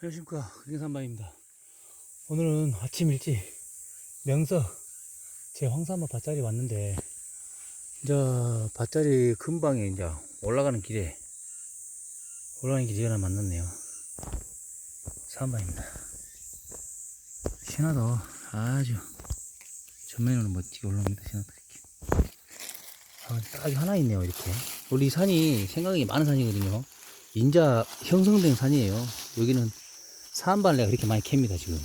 안녕하십니까. 금산방입니다. 오늘은 아침 일찍 명서 제 황산마 밭자리 왔는데 이제 밭자리 근방에 이제 올라가는 길에 올라가는 길이 하나 만났네요. 산방입니다. 신화도 아주 전면으로 멋지게 올라옵니다 신화도 이렇게. 아, 딱 하나 있네요 이렇게. 이 산이 생각이 많은 산이거든요. 인자 형성된 산이에요. 여기는 내가 그렇게 많이 캡니다, 지금.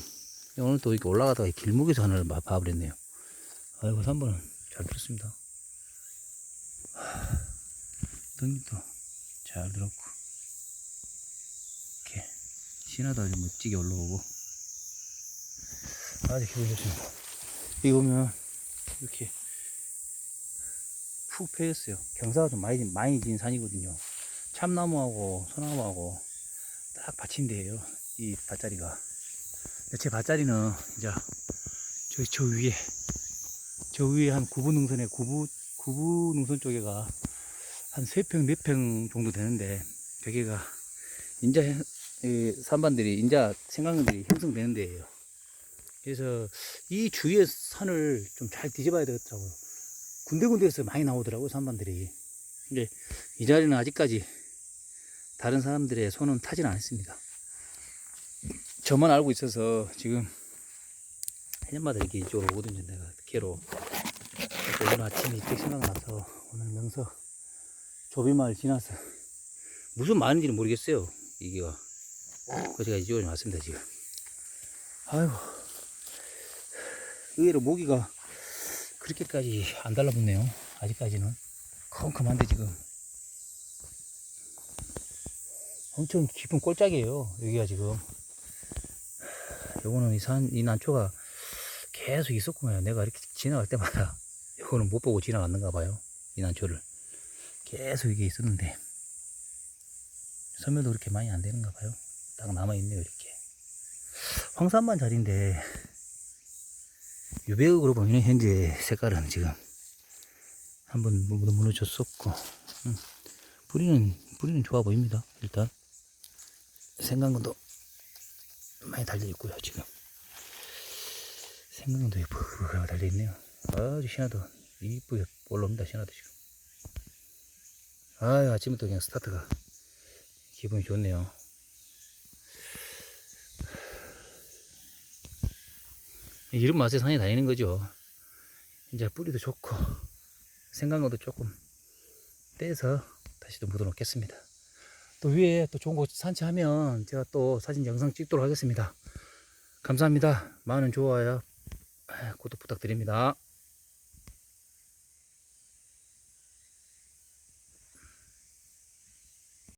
오늘 또 이렇게 올라가다가 길목에서 하나를 봐- 봐버렸네요. 아이고, 3번은 잘 들었습니다. 등도 잘 들었고. 이렇게, 신화도 아주 멋지게 올라오고. 아주 기분이 좋습니다. 여기 보면, 이렇게, 푹 패였어요. 경사가 좀 많이, 많이 진 산이거든요. 참나무하고 소나무하고 딱 받침대예요. 이 밭자리가. 제 밭자리는 이제 저기 저 위에 저 위에 한 구부 능선에 구부 구부 능선 쪽에가 한 세 평 네 평 정도 되는데 거기가 인자 산반들이 인자 생강들이 형성되는 데예요. 그래서 이 주위의 산을 좀 잘 뒤져봐야 되겠더라고요. 군데군데에서 많이 나오더라고요 산반들이. 근데 이 자리는 아직까지 다른 사람들의 손은 타진 않았습니다. 저만 알고 있어서 지금 해년마다 이렇게 이쪽으로 오거든요. 내가 개로. 오늘 아침에 일찍 생각나서 오늘 명서 조비마을 지나서 무슨 말인지는 모르겠어요. 이게가. 그래서 제가 이쪽으로 왔습니다. 지금. 아이고. 의외로 모기가 그렇게까지 안 달라붙네요. 아직까지는. 컴컴한데 지금. 엄청 깊은 꼴짝이에요. 여기가 지금. 요거는 이 산, 이 난초가 계속 있었구만요. 내가 이렇게 지나갈 때마다 요거는 못 보고 지나갔는가 봐요. 이 난초를. 계속 이게 있었는데. 소멸도 그렇게 많이 안 되는가 봐요. 딱 남아있네요, 이렇게. 황산만 자리인데, 유배역으로 보면 현재 색깔은 지금 한번 무너졌었고, 음. 뿌리는, 뿌리는 좋아 보입니다, 일단. 생강도 많이 달려있고요, 지금. 생강도 예쁘게 달려있네요. 아주 신화도 이쁘게 올라옵니다, 신화도 지금. 아유, 아침부터 그냥 스타트가 기분이 좋네요. 이런 맛에 산에 다니는 거죠. 이제 뿌리도 좋고, 생강도 조금 떼서 다시 또 묻어 놓겠습니다. 또 위에 또 좋은 곳 산책하면 제가 또 사진 영상 찍도록 하겠습니다. 감사합니다. 많은 좋아요, 구독 부탁드립니다.